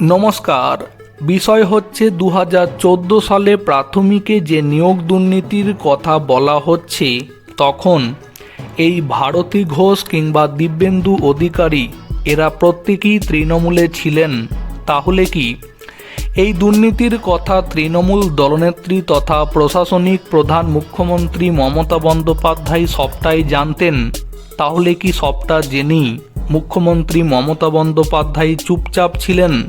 নমস্কার। বিষয় হচ্ছে দু হাজার চোদ্দ সালে প্রাথমিকে যে নিয়োগ দুর্নীতির কথা বলা হচ্ছে, তখন এই ভারতী ঘোষ কিংবা দিব্যেন্দু অধিকারী এরা প্রত্যেকেই তৃণমূলে ছিলেন। তাহলে কি? এই দুর্নীতির কথা তৃণমূল দলনেত্রী তথা প্রশাসনিক প্রধান মুখ্যমন্ত্রী মমতা বন্দ্যোপাধ্যায় সবটাই জানতেন। তাহলে কি সবটা জেনেই মুখ্যমন্ত্রী মমতা বন্দ্যোপাধ্যায় চুপচাপ ছিলেন?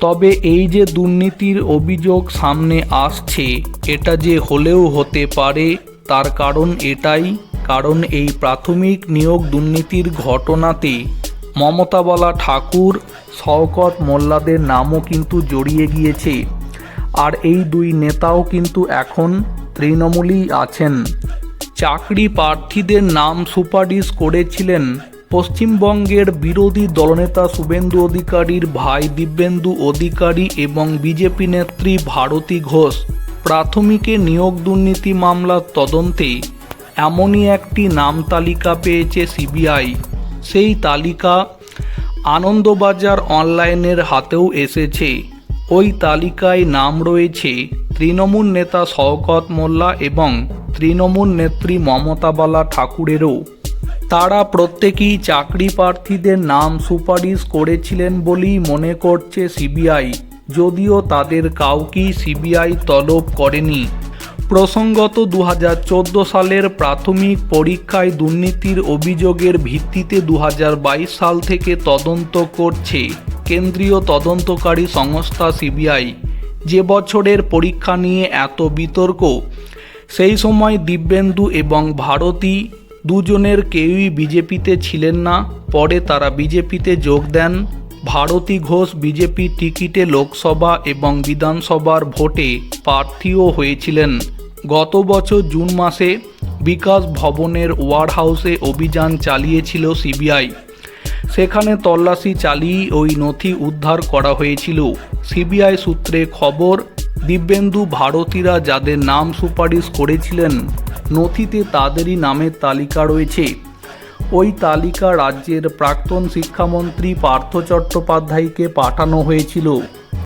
তবে এই যে দুর্নীতির অভিযোগ সামনে আসছে, এটা যে হলেও হতে পারে, তার কারণ এটাই। কারণ এই প্রাথমিক নিয়োগ দুর্নীতির ঘটনাতে মমতাবালা ঠাকুর, শওকত মোল্লাদের নামও কিন্তু জড়িয়ে গিয়েছে। আর এই দুই নেতাও কিন্তু এখন তৃণমূলই আছেন। চাকরি প্রার্থীদের নাম সুপারিশ করেছিলেন পশ্চিমবঙ্গের বিরোধী দলনেতা শুভেন্দু অধিকারীর ভাই দিব্যেন্দু অধিকারী এবং বিজেপি নেত্রী ভারতী ঘোষ প্রাথমিকে নিয়োগ দুর্নীতি মামলার তদন্তে এমনই একটি নাম তালিকা পেয়েছে সিবিআই। সেই তালিকা আনন্দবাজার অনলাইনের হাতেও এসেছে। ওই তালিকায় নাম রয়েছে তৃণমূল নেতা শওকত মোল্লা এবং তৃণমূল নেত্রী মমতাবালা ঠাকুরেরও। তারা প্রত্যেকেই চাকরি প্রার্থীদের নাম সুপারিশ করেছিলেন বলেই মনে করছে সিবিআই। যদিও তাদের কাউকেই সিবিআই তলব করেনি। প্রসঙ্গত দু হাজার চোদ্দ সালের প্রাথমিক পরীক্ষায় দুর্নীতির অভিযোগের ভিত্তিতে দু হাজার বাইশ সাল থেকে তদন্ত করছে কেন্দ্রীয় তদন্তকারী সংস্থা সিবিআই। যে বছরের পরীক্ষা নিয়ে এত বিতর্ক। সেই সময় দিব্যেন্দু এবং ভারতী দুজনের কেউই বিজেপিতে ছিলেন না। পরে তারা বিজেপিতে যোগ দেন। ভারতী ঘোষ বিজেপি টিকিটে লোকসভা এবং বিধানসভার ভোটে প্রার্থীও হয়েছিলেন। গত বছর জুন মাসে বিকাশ ভবনের ওয়ার হাউসে অভিযান চালিয়েছিল সিবিআই। সেখানে তল্লাশি চালিয়ে ওই নথি উদ্ধার করা হয়েছিল। সিবিআই সূত্রে খবর, দিব্যেন্দু ভারতীরা যাদের নাম সুপারিশ করেছিলেন নথিতে তাদেরই নামের তালিকা রয়েছে। ওই তালিকা রাজ্যের প্রাক্তন শিক্ষামন্ত্রী পার্থ চট্টোপাধ্যায়কে পাঠানো হয়েছিল।